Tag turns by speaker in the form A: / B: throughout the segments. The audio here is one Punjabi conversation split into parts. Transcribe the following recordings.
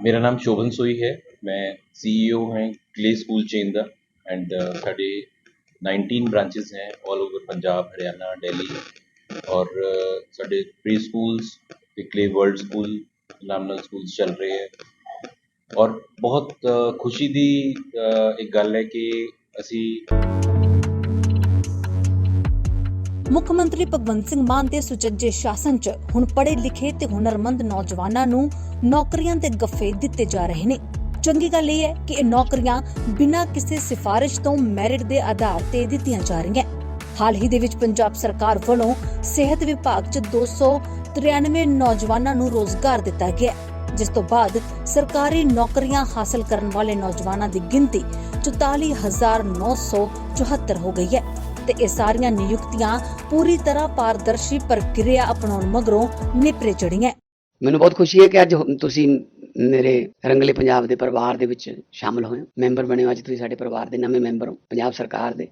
A: ਮੇਰਾ ਨਾਮ ਸ਼ੋਭਨ ਸੋਈ ਹੈ ਮੈਂ ਸੀਈਓ ਹਾਂ ਕਲੇ ਸਕੂਲ ਚੇਨ ਦਾ ਐਂਡ ਸਾਡੇ 19 ਬ੍ਰਾਂਚਸ ਹੈ ਆਲ ਓਵਰ ਪੰਜਾਬ ਹਰਿਆਣਾ ਦਿੱਲੀ ਔਰ ਅ, ਸਾਡੇ ਪ੍ਰੀ ਸਕੂਲਸ ਤੇ ਕਲੇ ਵਰਲਡ ਸਕੂਲ ਨਾਮ ਨਾਲ ਸਕੂਲਸ ਚੱਲ ਰਹੇ ਹੈ ਔਰ ਬਹੁਤ ਅ, ਖੁਸ਼ੀ ਦੀ ਅ, ਇੱਕ ਗੱਲ ਹੈ ਕਿ ਅਸੀਂ
B: ਮੁੱਖ ਮੰਤਰੀ ਭਗਵੰਤ ਸਿੰਘ ਮਾਨ ਦੇ ਸੁਚੱਜੇ ਸ਼ਾਸਨ 'ਚ ਹੁਣ ਪੜ੍ਹੇ ਲਿਖੇ ਤੇ ਹੁਨਰਮੰਦ ਨੌਜਵਾਨਾਂ ਨੂੰ ਨੌਕਰੀਆਂ ਦੇ ਗੱਫੇ ਦਿੱਤੇ ਜਾ ਰਹੇ ਨੇ। ਚੰਗੀ ਗੱਲ ਇਹ ਹੈ ਕਿ ਇਹ ਨੌਕਰੀਆਂ ਬਿਨਾਂ ਕਿਸੇ ਸਿਫਾਰਿਸ਼ ਤੋਂ ਮੈਰਿਟ ਦੇ ਆਧਾਰ ਤੇ ਦਿੱਤੀਆਂ ਜਾ ਰਹੀਆਂ। ਹਾਲ ਹੀ ਦੇ ਵਿੱਚ ਪੰਜਾਬ ਸਰਕਾਰ ਵੱਲੋਂ ਸਿਹਤ ਵਿਭਾਗ 'ਚ 293 ਨੌਜਵਾਨਾਂ ਨੂੰ ਰੋਜ਼ਗਾਰ ਦਿੱਤਾ ਗਿਆ ਜਿਸ ਤੋਂ ਬਾਅਦ ਸਰਕਾਰੀ ਨੌਕਰੀਆਂ ਹਾਸਲ ਕਰਨ ਵਾਲੇ ਨੌਜਵਾਨਾਂ ਦੀ ਗਿਣਤੀ 44974 ਹੋ ਗਈ ਹੈ। ਤੇ ਇਹ ਸਾਰੀਆਂ ਨਿਯੁਕਤੀਆਂ ਪੂਰੀ ਤਰ੍ਹਾਂ ਪਾਰਦਰਸ਼ੀ ਪ੍ਰਕਿਰਿਆ ਅਪਣਾਉਣ ਮਗਰੋਂ ਨਿਪਰੇ ਚੜੀਆਂ
C: ਮੈਨੂੰ ਬਹੁਤ ਖੁਸ਼ੀ ਹੈ ਕਿ ਅੱਜ ਤੁਸੀਂ ਮੇਰੇ ਰੰਗਲੇ ਪੰਜਾਬ ਦੇ ਪਰਿਵਾਰ ਦੇ ਵਿੱਚ ਸ਼ਾਮਲ ਹੋਏ ਮੈਂਬਰ ਬਣੇ ਹੋ, ਅੱਜ ਤੁਸੀਂ ਸਾਡੇ ਪਰਿਵਾਰ ਦੇ ਨਵੇਂ ਮੈਂਬਰ ਹੋ, ਪੰਜਾਬ ਸਰਕਾਰ ਦੇ।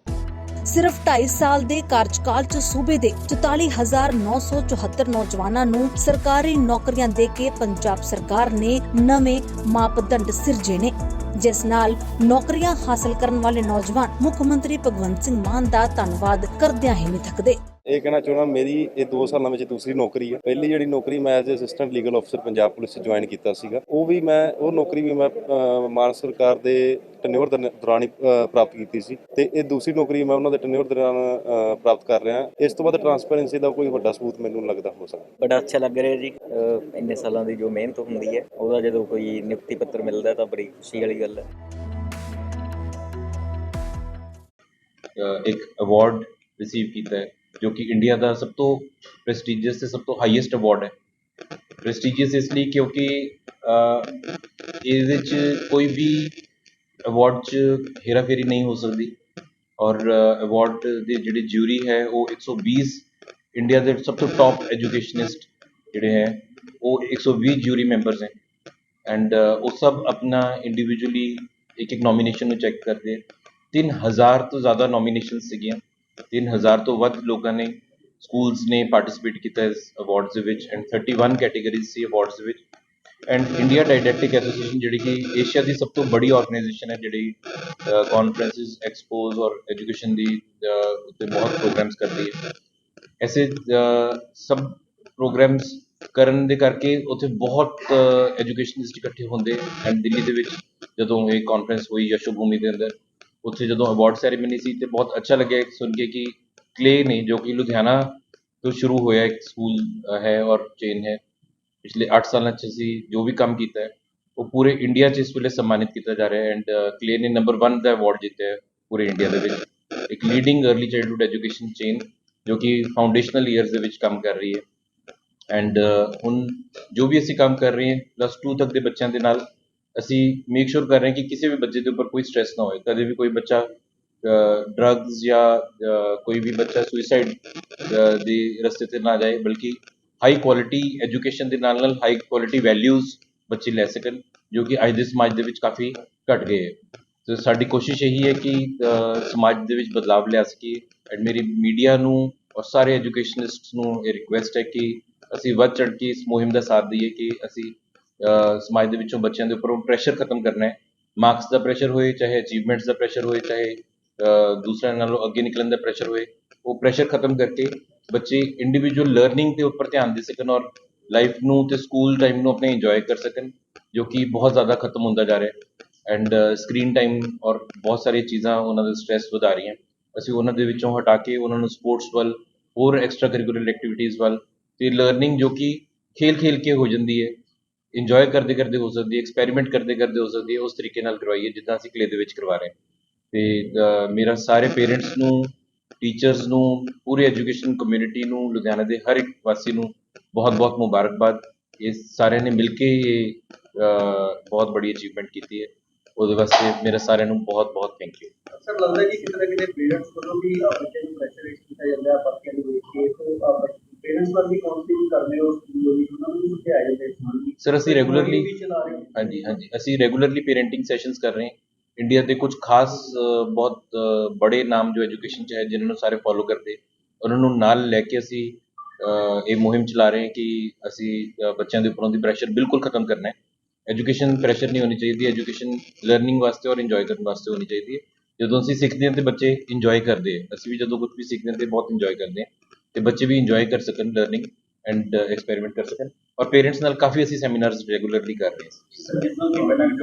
B: ਸਿਰਫ 2.5 ਸਾਲ ਦੇ ਕਾਰਜਕਾਲ 'ਚ ਸੂਬੇ ਦੇ 44974 ਨੌਜਵਾਨਾਂ ਨੂੰ ਸਰਕਾਰੀ ਨੌਕਰੀਆਂ ਦੇ ਕੇ ਪੰਜਾਬ ਸਰਕਾਰ ਨੇ ਨਵੇਂ ਮਾਪਦੰਡ ਸਿਰਜੇ ਨੇ, ਜਿਸ ਨਾਲ ਨੌਕਰੀਆਂ ਹਾਸਲ ਕਰਨ ਵਾਲੇ ਨੌਜਵਾਨ ਮੁੱਖ ਮੰਤਰੀ ਭਗਵੰਤ ਸਿੰਘ ਮਾਨ ਦਾ ਧੰਨਵਾਦ ਕਰਦਿਆਂ ਹੀ ਨਹੀਂ ਥੱਕਦੇ
D: ਇਹ ਕਹਿਣਾ ਚਾਹੁੰਦਾ ਮੇਰੀ ਇਹ 2 ਸਾਲਾਂ ਵਿੱਚ ਦੂਸਰੀ ਨੌਕਰੀ ਹੈ ਪਹਿਲੀ ਜਿਹੜੀ ਨੌਕਰੀ ਮੈਂ ਐਜ਼ ਅਸਿਸਟੈਂਟ ਲੀਗਲ ਅਫਸਰ ਪੰਜਾਬ ਪੁਲਿਸ 'ਚ ਜੁਆਇਨ ਕੀਤਾ ਸੀਗਾ। ਉਹ ਵੀ ਮੈਂ ਉਹ ਨੌਕਰੀ ਵੀ ਮੈਂ ਮਾਨ ਸਰਕਾਰ ਦੇ ਟੈਨਿਓਰ ਦੌਰਾਨ ਹੀ ਪ੍ਰਾਪਤ ਕੀਤੀ ਸੀ ਤੇ ਇਹ ਦੂਸਰੀ ਨੌਕਰੀ ਮੈਂ ਉਹਨਾਂ ਦੇ ਟੈਨਿਓਰ ਦੌਰਾਨ ਪ੍ਰਾਪਤ ਕਰ ਰਿਹਾ। ਇਸ ਤੋਂ ਬਾਅਦ ਟਰਾਂਸਪੇਰੈਂਸੀ ਦਾ ਕੋਈ ਵੱਡਾ ਸਬੂਤ ਮੈਨੂੰ ਨਹੀਂ ਲੱਗਦਾ ਹੋ ਸਕਦਾ।
E: ਬੜਾ ਅੱਛਾ ਲੱਗ ਰਿਹਾ ਜੀ। ਇੰਨੇ ਸਾਲਾਂ ਦੀ ਜੋ ਮਿਹਨਤ ਹੁੰਦੀ ਹੈ ਉਹਦਾ ਜਦੋਂ ਕੋਈ ਨਿਯੁਕਤੀ ਪੱਤਰ ਮਿਲਦਾ ਤਾਂ ਬੜੀ ਖੁਸ਼ੀ ਵਾਲੀ ਗੱਲ ਹੈ।
A: ਇੱਕ ਅਵਾਰਡ ਰਿਸੀਵ ਕੀਤਾ ਹੈ। ਜੋ ਕਿ ਇੰਡੀਆ ਦਾ ਸਭ ਤੋਂ ਪ੍ਰੈਸਟੀਜੀਅਸ ਅਤੇ ਸਭ ਤੋਂ ਹਾਈਐਸਟ ਅਵਾਰਡ ਹੈ। ਪ੍ਰੈਸਟੀਜੀਅਸ ਇਸ ਲਈ ਕਿਉਂਕਿ ਇਹਦੇ 'ਚ ਕੋਈ ਵੀ ਅਵਾਰਡ 'ਚ ਹੇਰਾਫੇਰੀ ਨਹੀਂ ਹੋ ਸਕਦੀ। ਔਰ ਅਵਾਰਡ ਦੇ ਜਿਹੜੇ ਜਿਊਰੀ ਹੈ, ਉਹ 120 ਇੰਡੀਆ ਦੇ ਸਭ ਤੋਂ ਟੋਪ ਐਜੂਕੇਸ਼ਨਿਸਟ ਜਿਹੜੇ ਹੈ, ਉਹ 120 ਜੂਰੀ ਮੈਂਬਰਸ ਹੈ। ਐਂਡ ਉਹ ਸਭ ਆਪਣਾ ਇੰਡੀਵਿਜੂਅਲੀ ਇੱਕ ਇੱਕ ਨੋਮੀਨੇਸ਼ਨ ਨੂੰ ਚੈੱਕ ਕਰਦੇ ਹੈ 3000 ਤੋਂ ਜ਼ਿਆਦਾ ਨੋਮੀਨੇਸ਼ਨ ਸੀਗੀਆਂ। 3000 ਤੋਂ ਵੱਧ ਲੋਕਾਂ ਨੇ ਸਕੂਲਸ ਨੇ ਪਾਰਟਿਸਿਪੇਟ ਕੀਤਾ ਇਸ ਅਵਾਰਡਸ ਦੇ ਵਿੱਚ ਐਂਡ 31 ਕੈਟਾਗਰੀਜ਼ ਸੀ ਅਵਾਰਡਸ ਦੇ ਵਿੱਚ ਐਂਡ ਇੰਡੀਆ ਡਾਇਡੈਕਟਿਕ ਐਸੋਸੀਏਸ਼ਨ ਜਿਹੜੀ ਕਿ ਏਸ਼ੀਆ ਦੀ ਸਭ ਤੋਂ ਬੜੀ ਆਰਗੇਨਾਈਜੇਸ਼ਨ ਹੈ ਜਿਹੜੀ ਕਾਨਫਰੰਸਿਸ ਐਕਸਪੋਜ਼ ਔਰ ਐਜੂਕੇਸ਼ਨ ਦੀ ਅਹ, ਉੱਤੇ ਬਹੁਤ ਪ੍ਰੋਗਰਾਮਸ ਕਰਦੀ ਹੈ। ਐਸੇ ਸਭ ਪ੍ਰੋਗਰਾਮਸ ਕਰਨ ਦੇ ਕਰਕੇ ਉੱਥੇ ਬਹੁਤ ਐਜੂਕੇਸ਼ਨਿਸਟ ਇਕੱਠੇ ਹੁੰਦੇ ਐਂਡ ਦਿੱਲੀ ਦੇ ਵਿੱਚ ਜਦੋਂ ਇਹ ਕਾਨਫਰੰਸ ਹੋਈ ਯਸ਼ੋ ਭੂਮੀ ਦੇ ਅੰਦਰ ਉੱਥੇ ਜਦੋਂ ਅਵਾਰਡ ਸੈਰੇਮਨੀ ਸੀ ਤੇ ਬਹੁਤ ਅੱਛਾ ਲੱਗਿਆ ਸੁਣ ਕੇ ਕਿ ਕਲੇ ਨੇ ਜੋ ਕਿ ਲੁਧਿਆਣਾ ਤੋਂ ਸ਼ੁਰੂ ਹੋਇਆ ਇੱਕ ਸਕੂਲ ਅ, ਹੈ ਔਰ ਚੇਨ ਹੈ ਪਿਛਲੇ 8 ਸਾਲਾਂ 'ਚ ਅਸੀਂ ਜੋ ਵੀ ਕੰਮ ਕੀਤਾ ਹੈ ਉਹ ਪੂਰੇ ਇੰਡੀਆ 'ਚ ਇਸ ਵੇਲੇ ਸਨਮਾਨਿਤ ਕੀਤਾ ਜਾ ਰਿਹਾ ਹੈ ਐਂਡ ਕਲੇ ਨੇ ਨੰਬਰ 1 ਦਾ ਅਵਾਰਡ ਜਿੱਤਿਆ ਹੈ ਪੂਰੇ ਇੰਡੀਆ ਦੇ ਵਿੱਚ ਇੱਕ leading early childhood education chain ਜੋ ਕਿ ਫਾਊਂਡੇਸ਼ਨਲ ਇਅਰਸ ਦੇ ਵਿੱਚ ਕੰਮ ਕਰ ਰਹੀ ਹੈ ਐਂਡ ਹੁਣ ਜੋ ਵੀ ਅਸੀਂ ਕੰਮ ਕਰ ਰਹੇ ਹਾਂ ਪਲੱਸ 2 ਤੱਕ ਦੇ ਬੱਚਿਆਂ ਦੇ ਨਾਲ ਅਸੀਂ ਮੇਕ ਸ਼ੋਰ ਕਰ ਰਹੇ ਹਾਂ ਕਿ ਕਿਸੇ ਵੀ ਬੱਚੇ ਦੇ ਉੱਪਰ ਕੋਈ ਸਟ੍ਰੈਸ ਨਾ ਹੋਏ। ਕਦੇ ਵੀ ਕੋਈ ਬੱਚਾ ਡਰੱਗਸ ਜਾਂ ਕੋਈ ਵੀ ਬੱਚਾ ਸੁਸਾਈਡ ਦੀ ਰਸਤੇ ਤੇ ਨਾ ਜਾਏ, ਬਲਕਿ ਹਾਈ ਕੁਆਲਿਟੀ ਐਜੂਕੇਸ਼ਨ ਦੇ ਨਾਲ ਨਾਲ ਹਾਈ ਕੁਆਲਿਟੀ ਵੈਲਿਊਜ਼ ਬੱਚੇ ਲੈ ਸਕਣ, ਜੋ ਕਿ ਅੱਜ ਦੇ ਸਮਾਜ ਦੇ ਵਿੱਚ ਕਾਫੀ ਘਟ ਗਏ ਹੈ। ਤੇ ਸਾਡੀ ਕੋਸ਼ਿਸ਼ ਇਹੀ ਹੈ ਕਿ ਸਮਾਜ ਦੇ ਵਿੱਚ ਬਦਲਾਵ ਲਿਆ ਸਕੀਏ। ਐਂਡ ਮੇਰੀ ਮੀਡੀਆ ਨੂੰ ਔਰ ਸਾਰੇ ਐਜੂਕੇਸ਼ਨਿਸਟਸ ਨੂੰ ਇਹ ਰਿਕੁਐਸਟ ਹੈ ਕਿ ਅਸੀਂ ਵੱਧ ਚੜ੍ਹ ਕੇ ਇਸ ਮੁਹਿੰਮ ਦਾ ਸਾਥ ਦਈਏ ਕਿ ਅਸੀਂ ਸਮਾਜ ਦੇ ਵਿੱਚੋਂ ਬੱਚਿਆਂ ਦੇ ਉੱਪਰ ਉਹ ਪ੍ਰੈਸ਼ਰ ਖਤਮ ਕਰਨਾ ਹੈ। ਮਾਰਕਸ ਦਾ ਪ੍ਰੈਸ਼ਰ ਹੋਏ, ਚਾਹੇ ਅਚੀਵਮੈਂਟਸ ਦਾ ਪ੍ਰੈਸ਼ਰ ਹੋਏ, ਚਾਹੇ ਦੂਸਰਿਆਂ ਨਾਲੋਂ ਅੱਗੇ ਨਿਕਲਣ ਦਾ ਪ੍ਰੈਸ਼ਰ ਹੋਏ, ਉਹ ਪ੍ਰੈਸ਼ਰ ਖਤਮ ਕਰਕੇ ਬੱਚੇ ਇੰਡੀਵਿਜੂਅਲ ਲਰਨਿੰਗ ਦੇ ਉੱਪਰ ਧਿਆਨ ਦੇ ਸਕਣ ਔਰ ਲਾਈਫ ਨੂੰ ਤੇ ਸਕੂਲ ਟਾਈਮ ਨੂੰ ਆਪਣੇ ਇੰਜੋਏ ਕਰ ਸਕਣ, ਜੋ ਕਿ ਬਹੁਤ ਜ਼ਿਆਦਾ ਖਤਮ ਹੁੰਦਾ ਜਾ ਰਿਹਾ ਹੈ। ਐਂਡ ਸਕਰੀਨ ਟਾਈਮ ਔਰ ਬਹੁਤ ਸਾਰੀਆਂ ਚੀਜ਼ਾਂ ਉਹਨਾਂ ਦਾ ਸਟ੍ਰੈਸ ਵਧਾ ਰਹੀਆਂ। ਅਸੀਂ ਉਹਨਾਂ ਦੇ ਵਿੱਚੋਂ ਹਟਾ ਕੇ ਉਹਨਾਂ ਨੂੰ ਸਪੋਰਟਸ ਵੱਲ, ਹੋਰ ਐਕਸਟਰਾ ਕਰਿਕੂਲਰ ਐਕਟੀਵਿਟੀਜ਼ ਵੱਲ ਤੇ ਲਰਨਿੰਗ ਜੋ ਕਿ ਖੇਲ ਖੇਲ ਕੇ ਹੋ ਜਾਂਦੀ ਹੈ। ਇੰਜੋਏ ਕਰਦੇ ਕਰਦੇ ਹੋ ਸਕਦੀ ਹੈ ਐਕਸਪੈਰੀਮੈਂਟ ਕਰਦੇ ਕਰਦੇ ਹੋ ਸਕਦੀ ਹੈ, ਉਸ ਤਰੀਕੇ ਨਾਲ ਕਰਵਾਈਏ, ਜਿੱਦਾਂ ਅਸੀਂ ਕਲੇ ਦੇ ਵਿੱਚ ਕਰਵਾ ਰਹੇ ਹਾਂ। ਤੇ ਮੇਰਾ ਸਾਰੇ ਪੇਰੈਂਟਸ ਨੂੰ ਟੀਚਰਸ ਨੂੰ, ਪੂਰੀ ਐਜੂਕੇਸ਼ਨ ਕਮਿਊਨਿਟੀ ਨੂੰ, ਲੁਧਿਆਣਾ ਦੇ ਹਰ ਇੱਕ ਵਾਸੀ ਨੂੰ ਬਹੁਤ ਬਹੁਤ ਮੁਬਾਰਕਬਾਦ। ਇਹ ਸਾਰਿਆਂ ਨੇ ਮਿਲ ਕੇ ਇਹ ਬਹੁਤ ਬੜੀ ਅਚੀਵਮੈਂਟ ਕੀਤੀ ਹੈ। ਉਹਦੇ ਵਾਸਤੇ ਮੇਰਾ ਸਾਰਿਆਂ ਨੂੰ ਬਹੁਤ ਬਹੁਤ ਥੈਂਕ ਯੂ
F: ਅਕਸਰ ਲੱਗਦਾ ਕਿ ਕਿਤੇ ਨਾ ਕਿਤੇ ਪੇਰੈਂਟਸ ਵੱਲੋਂ ਵੀ ਬੱਚੇ ਨੂੰ ਪ੍ਰੈਸ਼ਰ ਕੀਤਾ ਜਾਂਦਾ ਹੈ ਬਾਕੀਆਂ ਨੂੰ ਵੇਖ ਕੇ। ਤੋਂ ਪੇਰੈਂਟਸ ਵੱਲ ਵੀ ਕਾਉਂਸਲਿੰਗ ਕਰਦੇ ਹੋ ਸਕੂਲ ਵੀ? ਉਹਨਾਂ ਨੂੰ ਸਮਝਾਇਆ
A: ਸਰ ਅਸੀਂ ਰੈਗੂਲਰਲੀ ਹਾਂਜੀ ਹਾਂਜੀ। ਅਸੀਂ ਰੈਗੂਲਰਲੀ ਪੇਰੈਂਟਿੰਗ ਸੈਸ਼ਨਸ ਕਰ ਰਹੇ ਹਾਂ। ਇੰਡੀਆ ਦੇ ਕੁਝ ਖਾਸ ਅ, ਬਹੁਤ ਅ, ਬੜੇ ਨਾਮ ਜੋ ਐਜੂਕੇਸ਼ਨ ਚ ਹੈ ਜਿਨ੍ਹਾਂ ਨੂੰ ਸਾਰੇ ਫੋਲੋ ਕਰਦੇ ਉਹਨਾਂ ਨੂੰ ਨਾਲ ਲੈ ਕੇ ਅਸੀਂ ਅ, ਇਹ ਮੁਹਿੰਮ ਚਲਾ ਰਹੇ ਹਾਂ ਕਿ ਅਸੀਂ ਅ, ਬੱਚਿਆਂ ਦੇ ਉੱਪਰੋਂ ਦੀ ਪ੍ਰੈਸ਼ਰ ਬਿਲਕੁਲ ਖਤਮ ਕਰਨਾ ਹੈ। ਐਜੂਕੇਸ਼ਨ ਪ੍ਰੈਸ਼ਰ ਨਹੀਂ ਹੋਣੀ ਚਾਹੀਦੀ ਐਜੂਕੇਸ਼ਨ ਲਰਨਿੰਗ ਵਾਸਤੇ ਔਰ ਇੰਜੋਏ ਕਰਨ ਵਾਸਤੇ ਹੋਣੀ ਚਾਹੀਦੀ ਹੈ। ਜਦੋਂ ਅਸੀਂ ਸਿੱਖਦੇ ਹਾਂ ਤੇ ਬੱਚੇ ਇੰਜੋਏ ਕਰਦੇ ਆ ਅਸੀਂ ਵੀ ਜਦੋਂ ਕੁਝ ਵੀ ਸਿੱਖਦੇ ਹਾਂ ਤੇ ਬਹੁਤ ਇੰਜੋਏ ਕਰਦੇ ਹਾਂ। ਤੇ ਬੱਚੇ ਵੀ ਇੰਜੋਏ ਕਰ ਸਕਣ ਲਰਨਿੰਗ ਐਂਡ ਐਕਸਪੈਰੀਮੈਂਟ ਕਰ ਸਕਣ ਔਰ ਪੇਰੈਂਟਸ ਨਾਲ ਕਾਫੀ ਅਸੀਂ ਸੈਮੀਨਾਰਸ ਰੈਗੂਲਰਲੀ ਕਰ ਰਹੇ ਹਾਂ
F: ਸਰ ਜਿੱਦਾਂ ਕਿ ਪਹਿਲਾਂ ਵੀ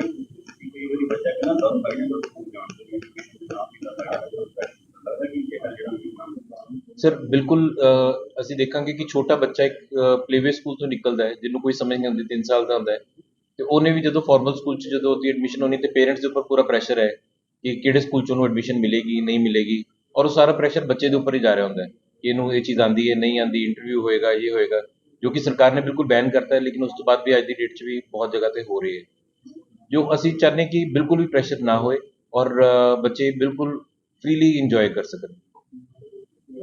F: ਕਈ ਵਾਰੀ ਬੱਚਾ ਕਹਿੰਦਾ ਦਸ ਸਾਲਾਂ ਦਾ ਸਕੂਲ ਜਾਣ ਦੇ ਲਈ ਨਾ ਵੀ ਲੱਗਦਾ ਕਿ ਇਹ ਜਿਹੜਾ
A: ਸਰ ਬਿਲਕੁਲ ਅਹ, ਅਸੀਂ ਦੇਖਾਂਗੇ ਕਿ ਛੋਟਾ ਬੱਚਾ ਇੱਕ ਪਲੇਵੇ ਸਕੂਲ ਤੋਂ ਨਿਕਲਦਾ ਹੈ ਜਿਹਨੂੰ ਕੋਈ ਸਮਝ ਨਹੀਂ ਆਉਂਦੀ 3 ਸਾਲ ਦਾ ਹੁੰਦਾ ਹੈ ਤੇ ਉਹਨੇ ਵੀ ਜਦੋਂ ਫਾਰਮਲ ਸਕੂਲ 'ਚ ਜਦੋਂ ਉਹਦੀ ਐਡਮਿਸ਼ਨ ਹੋਣੀ ਤੇ ਪੇਰੈਂਟਸ ਦੇ ਉੱਪਰ ਪੂਰਾ ਪ੍ਰੈਸ਼ਰ ਹੈ ਕਿ ਕਿਹੜੇ ਸਕੂਲ 'ਚ ਉਹਨੂੰ ਐਡਮਿਸ਼ਨ ਮਿਲੇਗੀ ਨਹੀਂ ਮਿਲੇਗੀ ਔਰ ਉਹ ਸਾਰਾ ਪ੍ਰੈਸ਼ਰ ਬੱਚੇ ਦੇ ਉੱਪਰ ਹੀ ਜਾ ਰਿਹਾ ਹੁੰਦਾ ਹੈ ਕਿ ਇਹਨੂੰ ਇਹ ਚੀਜ਼ ਆਂਦੀ ਹੈ ਨਹੀਂ ਆਂਦੀ ਇੰਟਰਵਿਊ ਹੋਏਗਾ ਇਹ ਹੋਏਗਾ ਜੋ ਕਿ ਸਰਕਾਰ ਨੇ ਬਿਲਕੁਲ ਬੈਨ ਕਰਤਾ ਹੈ ਲੇਕਿਨ ਉਸ ਤੋਂ ਬਾਅਦ ਵੀ ਅੱਜ ਦੀ ਡੇਟ 'ਚ ਵੀ ਬਹੁਤ ਜਗ੍ਹਾ ਤੇ ਹੋ ਰਹੀ ਹੈ ਜੋ ਅਸੀਂ ਚਾਹੁੰਦੇ ਹਾਂ ਕਿ ਬਿਲਕੁਲ ਵੀ ਪ੍ਰੈਸ਼ਰ ਨਾ ਹੋਏ ਔਰ ਅਹ, ਬੱਚੇ ਬਿਲਕੁਲ ਫ੍ਰੀਲੀ ਇੰਜੋਏ ਕਰ ਸਕਣ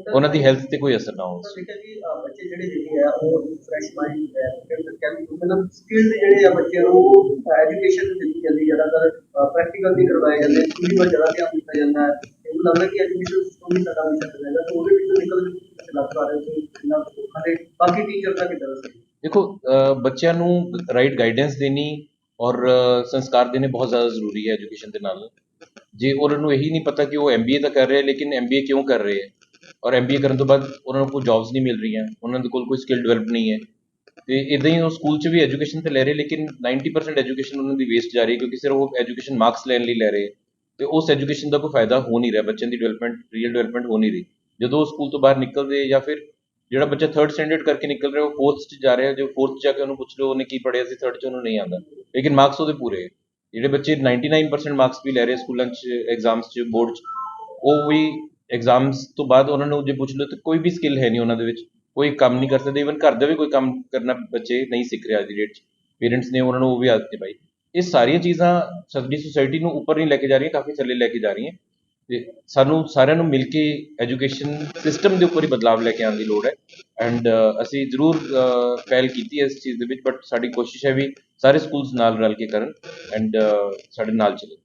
A: ਉਹਨਾਂ ਦੀ ਹੈਲਥ ਤੇ ਕੋਈ ਅਸਰ ਨਾ ਹੋ
F: ਠੀਕ ਹੈ ਜੀ ਅਹ ਬੱਚੇ ਜਿਹੜੇ ਹੈਗੇ ਆ ਉਹ ਫਰੈਸ਼ ਮਾਈਂਡ ਹੈ ਕਹਿੰਦੇ ਕਹਿੰਦੇ ਮਤਲਬ ਸਕਿੱਲਡ ਜਿਹੜੇ ਆ ਬੱਚਿਆਂ ਨੂੰ ਐਜੂਕੇਸ਼ਨ ਦਿੱਤੀ ਜਾਂਦੀ ਜ਼ਿਆਦਾਤਰ ਪ੍ਰੈਕਟੀਕਲ ਵੀ ਕਰਵਾਏ ਜਾਂਦੇ ਸਕੂਲੀ ਵੱਲ ਜ਼ਿਆਦਾ ਧਿਆਨ ਦਿੱਤਾ ਜਾਂਦਾ ਹੈ ਮੈਨੂੰ ਲੱਗਦਾ ਕਿ ਐਜੂਕੇਸ਼ਨ ਸਿਸਟਮ ਵੀ ਸਾਡਾ ਮਿਸ਼ਨ ਰਹੇਗਾ ਤਾਂ ਉਹਦੇ ਵਿੱਚੋਂ ਨਿਕਲ ਕੇ ਲੱਗ ਪਾ ਰਹੇ ਸੀ ਜਿੰਨਾ ਸਾਡੇ ਬਾਕੀ ਟੀਚਰ ਦਾ ਕਿਦਾਂ ਸੀ
A: ਦੇਖੋ ਬੱਚਿਆਂ ਨੂੰ ਰਾਈਟ ਗਾਈਡੈਂਸ ਦੇਣੀ ਔਰ ਸੰਸਕਾਰ ਦੇਣੇ ਬਹੁਤ ਜ਼ਿਆਦਾ ਜ਼ਰੂਰੀ ਹੈ ਐਜੂਕੇਸ਼ਨ ਦੇ ਨਾਲ। ਜੇ ਉਹਨਾਂ ਨੂੰ ਇਹੀ ਨਹੀਂ ਪਤਾ ਕਿ ਉਹ ਐਮਬੀਏ ਤਾਂ ਕਰ ਰਹੇ ਹੈ ਲੇਕਿਨ ਐਮਬੀਏ ਕਿਉਂ ਕਰ ਰਹੇ ਹੈ ਔਰ ਐਮਬੀਏ ਕਰਨ ਤੋਂ ਬਾਅਦ ਉਹਨਾਂ ਨੂੰ ਕੋਈ ਜੌਬਸ ਨਹੀਂ ਮਿਲ ਰਹੀਆਂ, ਉਹਨਾਂ ਦੇ ਕੋਲ ਕੋਈ ਸਕਿੱਲ ਡਿਵੈਲਪ ਨਹੀਂ ਹੈ। ਤੇ ਇਦਾਂ ਹੀ ਉਹ ਸਕੂਲ 'ਚ ਵੀ ਐਜੂਕੇਸ਼ਨ ਤੇ ਲੈ ਰਹੇ, ਲੇਕਿਨ 90% ਐਜੂਕੇਸ਼ਨ ਉਹਨਾਂ ਦੀ ਵੇਸਟ ਜਾ ਰਹੀ ਹੈ, ਕਿਉਂਕਿ ਸਿਰਫ ਉਹ ਐਜੂਕੇਸ਼ਨ ਮਾਰਕਸ ਲੈਣ ਲਈ ਲੈ ਰਹੇ ਤੇ ਉਸ ਐਜੂਕੇਸ਼ਨ ਦਾ ਕੋਈ ਫਾਇਦਾ ਹੋ ਨਹੀਂ ਰਿਹਾ, ਬੱਚਿਆਂ ਦੀ ਡਿਵੈਲਪਮੈਂਟ ਰੀਅਲ ਡਿਵੈਲਪਮੈਂਟ ਹੋ ਨਹੀਂ ਰਹੀ। ਜਦੋਂ ਉਹ ਸਕੂਲ ਤੋਂ ਬਾਹਰ ਨਿਕਲਦੇ ਜਾਂ ਫਿਰ ਜਿਹੜਾ ਬੱਚਾ 3rd ਸਟੈਂਡਰਡ ਕਰਕੇ ਨਿਕਲ ਰਿਹਾ, ਉਹ 4th 'ਚ ਜਾ ਰਿਹਾ, ਜੋ 4th 'ਚ ਜਾ ਕੇ ਉਹਨੂੰ ਪੁੱਛ ਲਓ ਉਹਨੇ ਕੀ ਪੜ੍ਹਿਆ ਸੀ 3rd 'ਚ ਉਹਨੂੰ ਨਹੀਂ ਆਉਂਦਾ। ਲੇਕਿਨ ਮਾਰਕਸ ਉਹਦੇ ਪੂਰੇ ਹੈ। ਜਿਹੜੇ ਬੱਚੇ 99% ਮਾਰਕਸ ਵੀ ਲੈ ਰਹੇ ਸਕੂਲਾਂ 'ਚ ਐਗਜ਼ਾਮਸ 'ਚ ਬੋਰਡ 'ਚ, ਉਹ ਵੀ ਐਗਜ਼ਾਮਸ ਤੋਂ ਬਾਅਦ ਉਹਨਾਂ ਨੂੰ ਜੇ ਪੁੱਛ ਲਓ ਤਾਂ ਕੋਈ ਵੀ ਸਕਿੱਲ ਹੈ ਨਹੀਂ ਉਹਨਾਂ ਦੇ ਵਿੱਚ। ਕੋਈ ਕੰਮ ਨਹੀਂ ਕਰ ਸਕਦੇ। ਇਵਨ ਘਰ ਦਾ ਵੀ ਕੋਈ ਕੰਮ ਕਰਨਾ ਬੱਚੇ ਨਹੀਂ ਸਿੱਖ ਰਿਹਾ ਅੱਜ ਦੀ ਡੇਟ 'ਚ। ਪੇਰੈਂਟਸ ਨੇ ਉਹਨਾਂ ਨੂੰ ਉਹ ਵੀ ਆਦਤ ਨਹੀਂ ਪਾਈ। ਇਹ ਸਾਰੀਆਂ ਚੀਜ਼ਾਂ ਸਾਡੀ ਸੁਸਾਇਟੀ ਨੂੰ ਉੱਪਰ ਨਹੀਂ ਲੈ ਕੇ ਜਾ ਰਹੀਆਂ ਕਾਫੀ ਥੱਲੇ ਲੈ ਕੇ ਜਾ ਰਹੀਆਂ ਤੇ ਸਾਨੂੰ ਸਾਰਿਆਂ ਨੂੰ ਮਿਲ ਕੇ ਐਜੂਕੇਸ਼ਨ ਸਿਸਟਮ ਦੇ ਉੱਪਰ ਹੀ ਬਦਲਾਵ ਲੈ ਕੇ ਆਉਣ ਦੀ ਲੋੜ ਹੈ ਐਂਡ ਅਸੀਂ ਜ਼ਰੂਰ ਅਹ, ਪਹਿਲ ਕੀਤੀ ਹੈ ਇਸ ਚੀਜ਼ ਦੇ ਵਿੱਚ ਬਟ ਸਾਡੀ ਕੋਸ਼ਿਸ਼ ਹੈ ਵੀ ਸਾਰੇ ਸਕੂਲਸ ਨਾਲ ਰਲ ਕੇ ਕਰਨ ਐਂਡ ਸਾਡੇ ਨਾਲ ਚੱਲਣ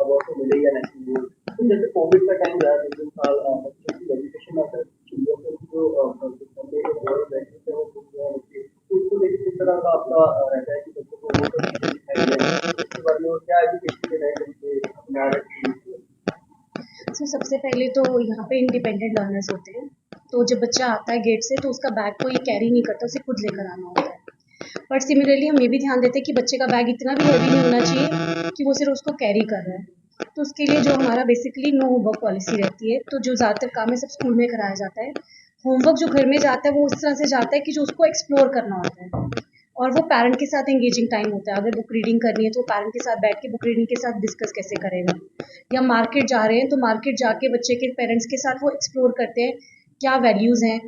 F: अवार्ड तो मिलेगा नेशनल जैसे कोविड का टाइम रहा जिस साल अ, बच्चों की एजुकेशन में चीजों को जो अवार्ड बैठे थे वो खुद जो है उसके- उसको लेकर किस तरह का आपका अ, रहता है कि बच्चों को
G: पहले तो यहाँ पे इंडिपेंडेंट लर्नर्स होते हैं। तो जब बच्चा आता है गेट से तो उसका बैग कोई कैरी नहीं करता, उसे खुद लेकर आना होता है। बट सिमिलरली हम ये भी ध्यान देते हैं कि बच्चे का बैग इतना भी हैवी नहीं होना चाहिए कि वो सिर्फ़ उसको कैरी कर रहा है। तो उसके लिए जो हमारा बेसिकली नो होमवर्क पॉलिसी रहती है तो जो ज़्यादातर काम है सब स्कूल में कराया जाता है। होमवर्क जो घर में जाता है, वो उस तरह से जाता है कि जो उसको एक्सप्लोर करना होता है। और वो पेरेंट के साथ एंगेजिंग टाइम होता है। अगर बुक रीडिंग करनी है तो पेरेंट के साथ बैठ के बुक रीडिंग के साथ डिस्कस कैसे करेगा? या मार्केट जा रहे हैं तो मार्केट जाके बच्चे के पेरेंट्स के साथ वो एक्सप्लोर करते हैं, क्या वैल्यूज़ हैं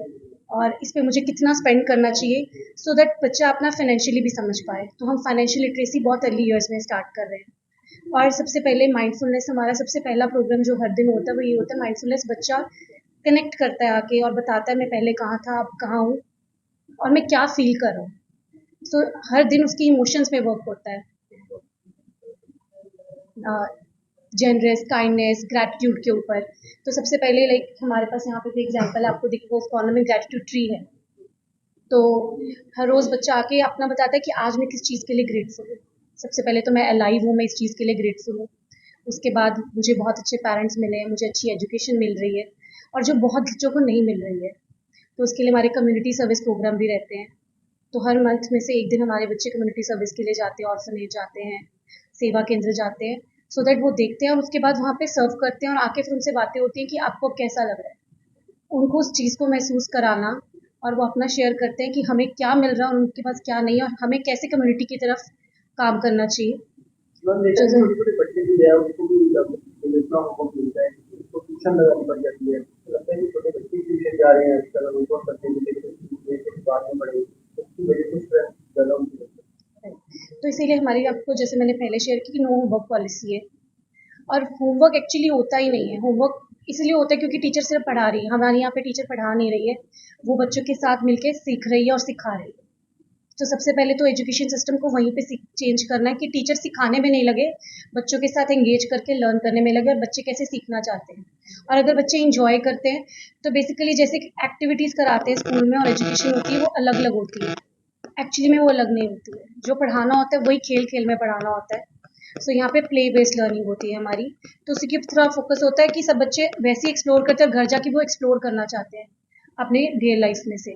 G: और इस पर मुझे कितना स्पेंड करना चाहिए सो दैट बच्चा अपना फाइनेंशियली भी समझ पाए। तो हम फाइनेंशियल लिटरेसी बहुत अर्ली ईयर्स में स्टार्ट कर रहे हैं। और सबसे पहले माइंडफुलनेस हमारा सबसे पहला प्रोग्राम जो हर दिन होता है वो ये होता है माइंडफुलनेस बच्चा कनेक्ट करता है आके और बताता है, मैं पहले कहाँ था, अब कहाँ हूँ और मैं क्या फील कर रहा हूँ? सो हर दिन उसकी इमोशंस पे वर्क होता है। जनरस काइंडनेस ग्रैटिट्यूड के ऊपर। तो सबसे पहले लाइक हमारे पास यहाँ पे भी एग्जांपल आपको दिखेगा उस कॉर्नर में ग्रैटिट्यूड ट्री है। तो हर रोज़ बच्चा आके अपना बताता है कि आज मैं किस चीज़ के लिए ग्रेटफुल हूँ। सबसे पहले तो मैं अलाइव हूँ, मैं इस चीज़ के लिए ग्रेटफुल हूँ। उसके बाद मुझे बहुत अच्छे पेरेंट्स मिले हैं मुझे अच्छी एजुकेशन मिल रही है। और जो बहुत बच्चों को नहीं मिल रही है तो उसके लिए हमारे कम्युनिटी सर्विस प्रोग्राम भी रहते हैं। तो हर मंथ में से एक दिन हमारे बच्चे कम्युनिटी सर्विस के लिए जाते हैं ऑर्फनेज जाते हैं सेवा केंद्र जाते हैं सो so दैट वो देखते हैं और उसके बाद वहाँ पे सर्व करते हैं और आके फिर उनसे बातें होती हैं कि आपको कैसा लग रहा है। उनको उस चीज़ को महसूस कराना और वो अपना शेयर करते हैं कि हमें क्या मिल रहा है और उनके पास क्या नहीं है और हमें कैसे कम्युनिटी की तरफ़ काम करना चाहिए।
F: ट्यूशन तो
G: इसीलिए हमारी आपको, जैसे मैंने पहले शेयर की कि नो होमवर्क पॉलिसी है। और होमवर्क एक्चुअली होता ही नहीं है। होमवर्क इसलिए होता है क्योंकि टीचर सिर्फ़ पढ़ा रही है। हमारे यहाँ पे टीचर पढ़ा नहीं रही है। वो बच्चों के साथ मिलके सीख रही है और सिखा रही है। तो सबसे पहले तो एजुकेशन सिस्टम को वहीं पे चेंज करना है कि टीचर सिखाने में नहीं लगे बच्चों के साथ एंगेज करके लर्न करने में लगे और बच्चे कैसे सीखना चाहते हैं। और अगर बच्चे इंजॉय करते हैं तो बेसिकली जैसे एक्टिविटीज़ कराते हैं स्कूल में और एजुकेशन होती है वो अलग अलग होती है। एक्चुअली में वो अलग नहीं होती है। जो पढ़ाना होता है वही खेल खेल में पढ़ाना होता है। सो so, यहाँ पे प्ले बेस्ड लर्निंग होती है हमारी। तो उसी के थोड़ा फोकस होता है कि सब बच्चे वैसे ही एक्सप्लोर करते हैं घर जाके वो एक्सप्लोर करना चाहते हैं अपने डेयर लाइफ में से।